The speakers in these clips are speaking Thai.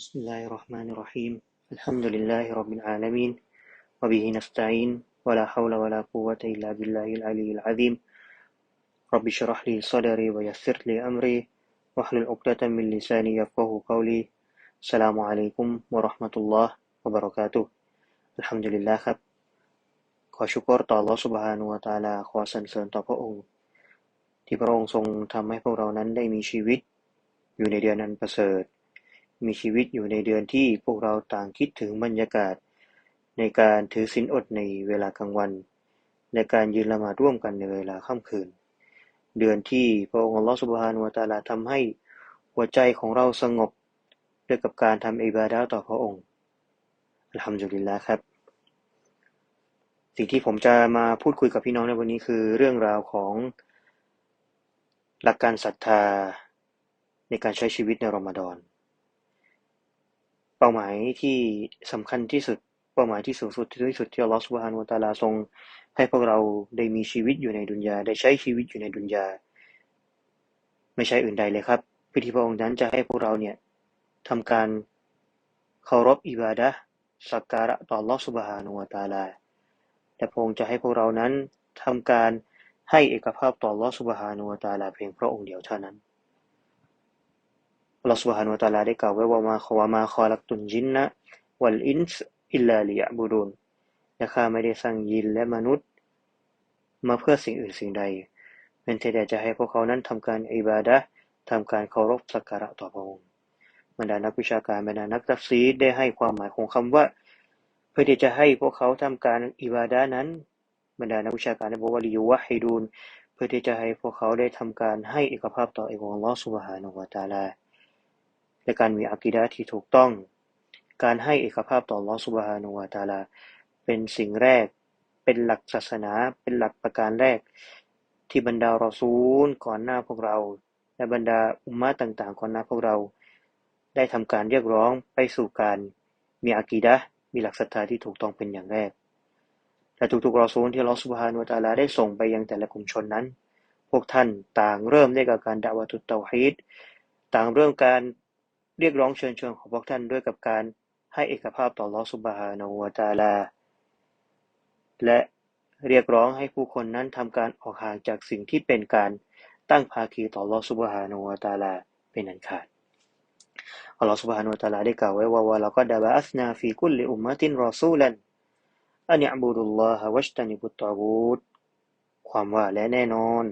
بسم الله الرحمن الرحيم الحمد لله رب العالمين وبه نستعين ولا حول ولا قوة إلا بالله العلي العظيم رب اشرح لي صدري ويسر لي أمري واحلل عقدة من لساني يفقه قولي السلام عليكم ورحمة الله وبركاته الحمد لله ครับ ขอชุกรต่อ Allah سبحانه และ تعالى ขอสรรเสริญต่อพระองค์ ที่พระองค์ทรงทำให้พวกเรานั้นได้มีชีวิต อยู่ในเดือนอันประเสริฐ มีชีวิตอยู่ในเดือนที่พวกเราต่างคิดถึงบรรยากาศ ในการถือศีลอดในเวลากลางวัน ในการยืนละหมาดร่วมกันในเวลาค่ำคืน เดือนที่พระองค์อัลลอฮฺสุบฮานวะตาลาทำให้หัวใจของเราสงบด้วยกับการทำอิบาดะต่อพระองค์อัลฮัมดุลิลละครับ สิ่งที่ผมจะมาพูดคุยกับพี่น้องในวันนี้คือเรื่องราวของหลักการศรัทธาในการใช้ชีวิตในรอมฎอน เป้าหมายที่สำคัญที่สุด เป้าหมายที่สูงสุดที่สุดที่อัลลอฮฺสุบฮานุตาลาทรง ให้พวกเราได้มีชีวิตอยู่ในดุนยา ได้ใช้ชีวิตอยู่ในดุนยา ไม่ใช่อื่นใดเลยครับพื่อที่พระองค์นั้นจะให้พวกเราเนี่ยทำการเคารพอิบาดะสักการะต่ออัลลอฮฺสุบฮานุวตาลา และพระองค์จะให้พวกเรานั้นทำการให้เอกภาพต่ออัลลอฮฺสุบฮานุวตาลาเพียงพระองค์เดียวเท่านั้น อัลลอฮฺสุบฮานุวะตาลาได้กล่าวไว้ว่ามาขวามาคอลักตุนจินนะวัลอินส์อิลลาลิยะบุรุนและข้าไม่ได้สร้างยินและมนุษย์ มาเพื่อสิ่งอื่นสิ่งใดเป็นแต่จะให้พวกเขานั้นทำการอิบาดะทำการเคารพสักการะต่อพระองค์บรรดานักวิชาการบรรดานักตัฟซีรได้ให้ความหมายของคำว่า เพื่อที่จะให้พวกเขาทำการอิบาดะนั้นบรรดานักวิชาการได้บอกว่าลิยุวะฮิดูนเพื่อที่จะให้พวกเขาได้ทำการให้เอกภาพต่อเอกองค์อัลอสุบฮานุวะตาลา และการมีอากีดะห์ที่ถูกต้อง การให้เอกภาพต่ออัลลอสุบฮานุวะตะอาลา เป็นสิ่งแรก เป็นหลักศาสนา เป็นหลักประการแรก ที่บรรดารอซูลก่อนหน้าพวกเรา และบรรดาอุมมะต่างๆ ก่อนหน้าพวกเรา ได้ทำการเรียกร้องไปสู่การมีอากีดะห์มีหลักศรัทธาที่ถูกต้องเป็นอย่างแรก และทุกๆรอซูลที่อัลลอสุบฮานุวะตะอาลาได้ส่งไปยังแต่ละกลุ่มชนนั้น พวกท่านต่างเริ่มด้กับการดะวะตุตเตาฮีดต่างเริ่มการ เรียกร้องเชิญชวนของพวกท่านด้วยกับการให้เอกภาพต่ออัลลอสุบฮานุวะตะอาลา และเรียกร้องให้ผู้คนนั้นทำการออกห่างจากสิ่งที่เป็นการตั้งภาคีต่ออัลลอสุบฮานุวะตะอาลาเป็นอันขาดอัลลอฮฺสุบฮานุวะตะอาลาได้กล่าวไว้ว่าว่าเราก็ดะบะอัสนาฟีกุลอุมมะตินรอซูลันอันยะบุดุลลอฮะวัจตานิบุตตาบูตความว่าและแน่นอน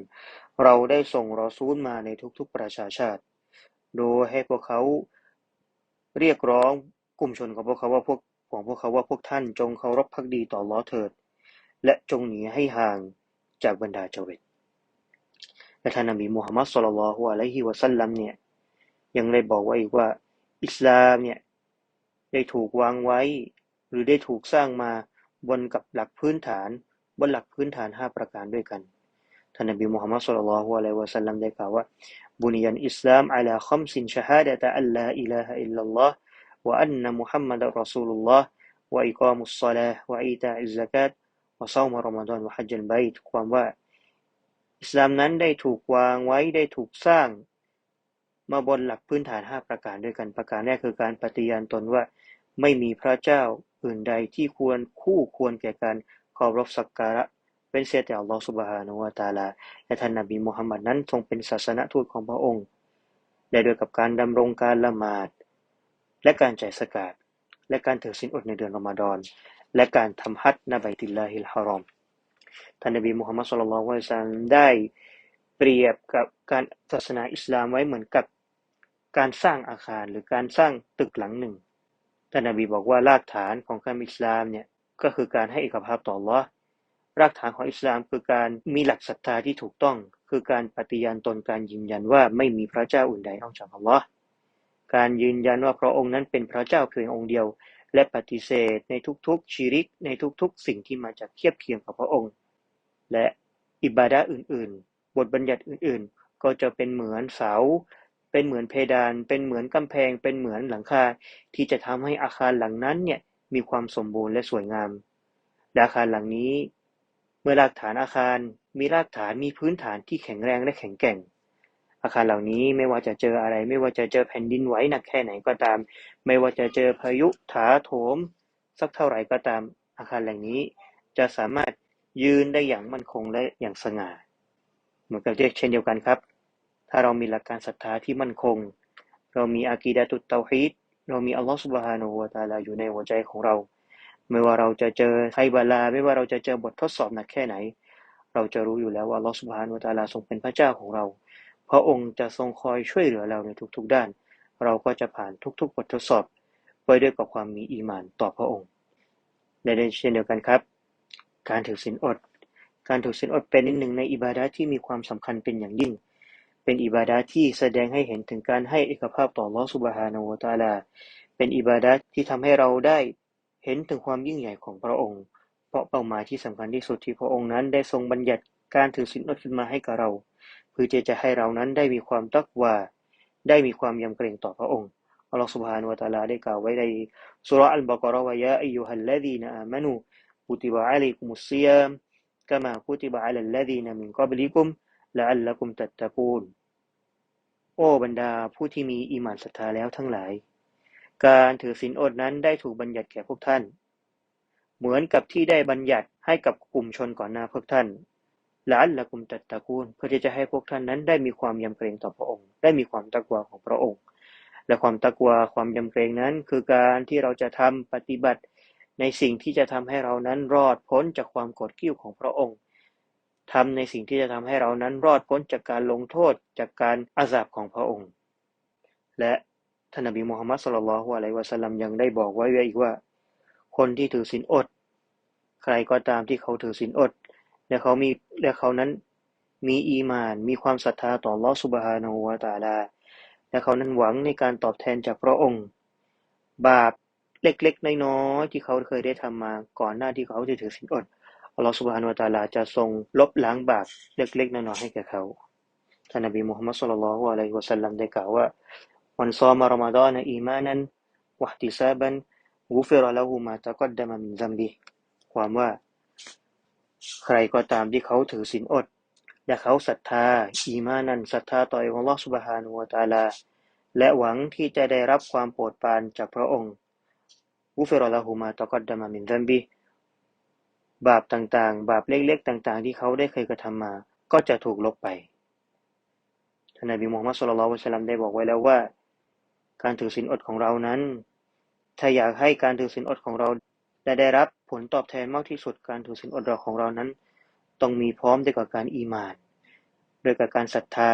เราได้ส่งรอซูลมาในทุกๆประชาชาติ โดยให้พวกเขาเรียกร้องกลุ่มชนของพวกเขาว่าพวกของพวกเขาว่าพวกท่านจงเคารพพักดีต่อลลอเถิด และจงหนีให้ห่างจากบรรดาเจวิตและท่านนบีมุฮัมมัดสุลลัลฮุอะลัยฮิวะสัลลัมเนี่ยยังได้บอกไว้อีกว่า อิสลามเนี่ยได้ถูกวางไว้ หรือได้ถูกสร้างมาบนกับหลักพื้นฐาน บนหลักพื้นฐานห้าประการด้วยกัน ท่านนบีมุฮัมมัดสุลลัลลอฮุอะลัยวะสัลลัมได้กล่าวว่าบุนียันอิสลามอัลาคัมสินชะฮาดะตะอัลลาอิลาฮะอิลลัลลอฮ์วะอันนะมุฮัมมัดรอซูลุลลอฮ์วะอิกามุสศอลาห์วะอีตาอิซซะกาตวะซอมรอมฎอนวะฮัจญุลบัยตความว่าอิสลามนั้นได้ถูกวางไว้ได้ถูกสร้าง มาบนหลักพื้นฐานห้าประการด้วยกันประการแรกคือการปฏิญาณตนว่าไม่มีพระเจ้าอื่นใดที่ควรคู่ควรแก่การเคารพสักการะ เป็นเสียแต่อัลลอฮฺสุบฮานุวะตาลา และท่านนบีมุฮัมมัดนั้นทรงเป็นศาสนทูตของพระองค์และโดยกับการดำรงการละหมาด และการจ่ายสกาดและการถือศีลอดในเดือนรอมฎอน และการทำฮัจญ์ในบัยติลลาฮิลฮารอม ท่านนบีมุฮัมมัดสุลลัลลอฮุอะลัยฮิวะซัลลัมได้เปรียบกับการศาสนาอิสลามไว้เหมือนกับการสร้างอาคารหรือการสร้างตึกหลังหนึ่ง ท่านนบีบอกว่ารากฐานของการอิสลามเนี่ยก็คือการให้เอกภาพต่อ Allah รากฐานของอิสลามคือการมีหลักศรัทธาที่ถูกต้อง คือการปฏิญาณตนการยืนยันว่าไม่มีพระเจ้าอื่นใดนอกจากอัลลอฮ์การยืนยันว่าพระองค์นั้นเป็นพระเจ้าเพียงองค์เดียว และปฏิเสธในทุกๆชีริก ในทุกๆ สิ่งที่มาจากเทียบเคียงกับพระองค์ และอิบาดะอื่นๆ บทบัญญัติอื่นๆ ก็จะเป็นเหมือนเสา เป็นเหมือนเพดาน เป็นเหมือนกำแพง เป็นเหมือนหลังคา ที่จะทำให้อาคารหลังนั้นเนี่ยมีความสมบูรณ์และสวยงามอาคารหลังนี้ เมื่อรากฐานอาคารมีรากฐานมีพื้นฐานที่แข็งแรงและแข็งแกร่ง อาคารเหล่านี้ไม่ว่าจะเจออะไร ไม่ว่าจะเจอแผ่นดินไหวหนักแค่ไหนก็ตาม ไม่ว่าจะเจอพายุถาโถม สักเท่าไหร่ก็ตาม อาคารแหล่งนี้จะสามารถยืนได้อย่างมั่นคงและอย่างสง่า เหมือนกับเช่นเดียวกันครับ ถ้าเรามีหลักการศรัทธาที่มั่นคง เรามีอากีดะตุตเตาฮีดเรามีอัลลอฮฺสุบฮานูวะตาลาอยู่ในหัวใจของเรา ไม่ว่าเราจะเจอไคบาลา ไม่ว่าเราจะเจอบททดสอบหนักแค่ไหน เราจะรู้อยู่แล้วว่าลอสุบฮานูวตาลาทรงเป็นพระเจ้าของเรา พระองค์จะทรงคอยช่วยเหลือเราในทุกๆด้าน เราก็จะผ่านทุกๆ บททดสอบ ไปด้วยกับความมีอีมานต่อพระองค์ในเช่นเดียวกันครับ การถือศีลอด การถือศีลอดเป็นหนึ่งในอิบาดะที่มีความสำคัญเป็นอย่างยิ่ง เป็นอิบาดะที่แสดงให้เห็นถึงการให้เอกภาพต่อลอสุบฮานาวตาลา เป็นอิบาดะที่ทำให้เราได้ เห็นถึงความยิ่งใหญ่ของพระองค์ เพราะเป้าหมายที่สำคัญที่สุดที่พระองค์นั้นได้ทรงบัญญัติการถือศีลอดขึ้นมาให้กับเราเพื่อที่จะให้เรานั้นได้มีความตักวาได้มีความยำเกรงต่อพระองค์อัลลอฮฺ سبحانه และ تعالى ได้กล่าวไว้ในสุราอัลบากรว่ายาอัยยูฮัลลดีนอามานูกุติบะอะลัยกุมุสซิยามกะมากุติบะอะลัลลดีนมินกับลิกุมละอัลลักุมตัตตะกูนโอ้บรรดาผู้ที่มีอีหมานศรัทธาแล้วทั้งหลาย การถือศีลอดนั้นได้ถูกบัญญัติแก่พวกท่าน เหมือนกับที่ได้บัญญัติให้กับกลุ่มชนก่อนหน้าพวกท่านละอัลละกุมตัตตะกูลเพื่อที่จะให้พวกท่านนั้นได้มีความยำเกรงต่อพระองค์ ได้มีความตักวาของพระองค์ และความตักวาความยำเกรงนั้น คือการที่เราจะทำปฏิบัติในสิ่งที่จะทำให้เรานั้นรอดพ้นจากความกดกิ้ของพระองค์ทำในสิ่งที่จะทำให้เรานั้นรอดพ้นจากการลงโทษจากการอาสาบของพระองค์ และ ท่านนบีมูฮัมมัดสุลลัลฮุอะลัยวะสัลลัมยังได้บอกไว้ไว้อีกว่า คนที่ถือศีลอด ใครก็ตามที่เขาถือศีลอด และเขามีและเขานั้นมีอีมาน มีความศรัทธาต่อลอสุบฮานาอูวาตาลา และเขานั้นหวังในการตอบแทนจากพระองค์ บาปเล็กๆน้อยๆที่เขาเคยได้ทำมาก่อนหน้าที่เขาจะถือสินอดอัลลอฮฺสุบฮานาอูตาลาจะทรงลบล้างบาปเล็กๆน้อยๆให้แก่เขาท่านนบีมุฮัมมัดสุลลัลฮุอะลัยวะสัลลัมได้กล่าวว่า วันซอมารอมฎอนอีมานันวะฮติซาบันกุฟิรละหูมาตะกัดดะมมินซัมบิความว่า ใครก็ตามที่เขาถือศีลอด และเขาศรัทธา อีมานันศรัทธาต่ออัลลอสุบฮานุวตาลา และหวังที่จะได้รับความโปรดปรานจากพระองค์อุฟรอละหูมาตะกัดดามามินซัมบีบาปต่างๆ บาปเล็กๆ ต่าง ๆ ที่เขาได้เคยกระทำมา ก็จะถูกลบไปท่านนบีมูฮัมมัดสุลลัลลอฮุอะลัยฮิวะสัลลัมได้บอกไว้แล้วว่า การถือศีลอดของเรานั้น ถ้าอยากให้การถือศีลอดของเราและได้รับผลตอบแทนมากที่สุดการถือศีลอดรอของเรานั้น ต้องมีพร้อมด้วยกับการอีมานโดยกับการศรัทธา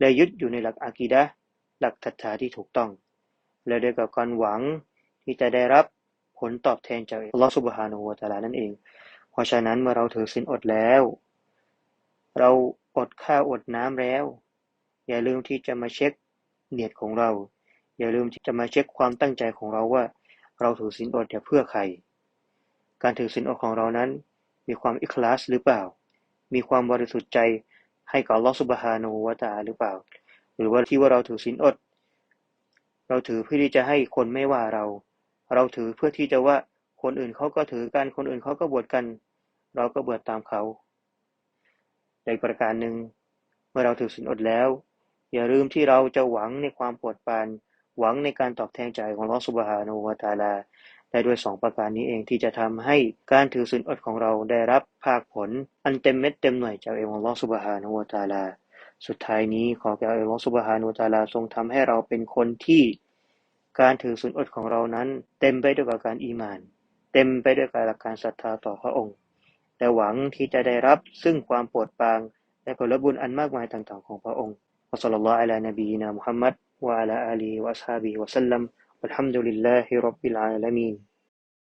และยึดอยู่ในหลักอากีดะหลักศรัทธาที่ถูกต้อง และด้วยกับการหวังที่จะได้รับผลตอบแทนจากอัลลอฮฺสุบฮานาอูตาลานั่นเอง เพราะฉะนั้นเมื่อเราถือศีลอดแล้ว เราอดข้าวอดน้ำแล้ว อย่าลืมที่จะมาเช็คเนียดของเรา อย่าลืมที่จะมาเช็คความตั้งใจของเราว่า เราถือศีลอดเพื่อใคร การถือศีลอดของเรานั้น มีความอิคลาสหรือเปล่า มีความบริสุทธิ์ใจให้กับลอสุบฮานูวาตาหรือเปล่า หรือว่าที่ว่าเราถือศีลอด เราถือเพื่อที่จะให้คนไม่ว่าเรา เราถือเพื่อที่จะว่าคนอื่นเขาก็ถือกัน คนอื่นเขาก็บวชกัน เราก็บวชตามเขาในประการหนึ่งเมื่อเราถือศีลอดแล้ว อย่าลืมที่เราจะหวังในความปวดปาน หวังในการตอบแทนใจของลอสุบฮานูวาตาลา ได้ด้วยสองประการนี้เองที่จะทำให้การถือศีลอดของเราได้รับภาคผล อันเต็มเม็ดเต็มหน่วยจากเอวัลลอสุบฮานูวาตาลา สุดท้ายนี้ขอแก่เอัลลอสุบฮานุตาลาทรงทำให้เราเป็นคนที่การถือศีลอดของเรานั้น เต็มไปด้วยการอีมาน เต็มไปด้วยกับการศรัทธาต่อพระองค์และหวังที่จะได้รับซึ่งความโปรดปรานและผลบุญอันมากมายต่างๆของพระองค์อัสลลัลลอฮฺอะลานบีนามุฮัมมัด وعلى آله وأصحابه وسلم والحمد لله رب العالمين.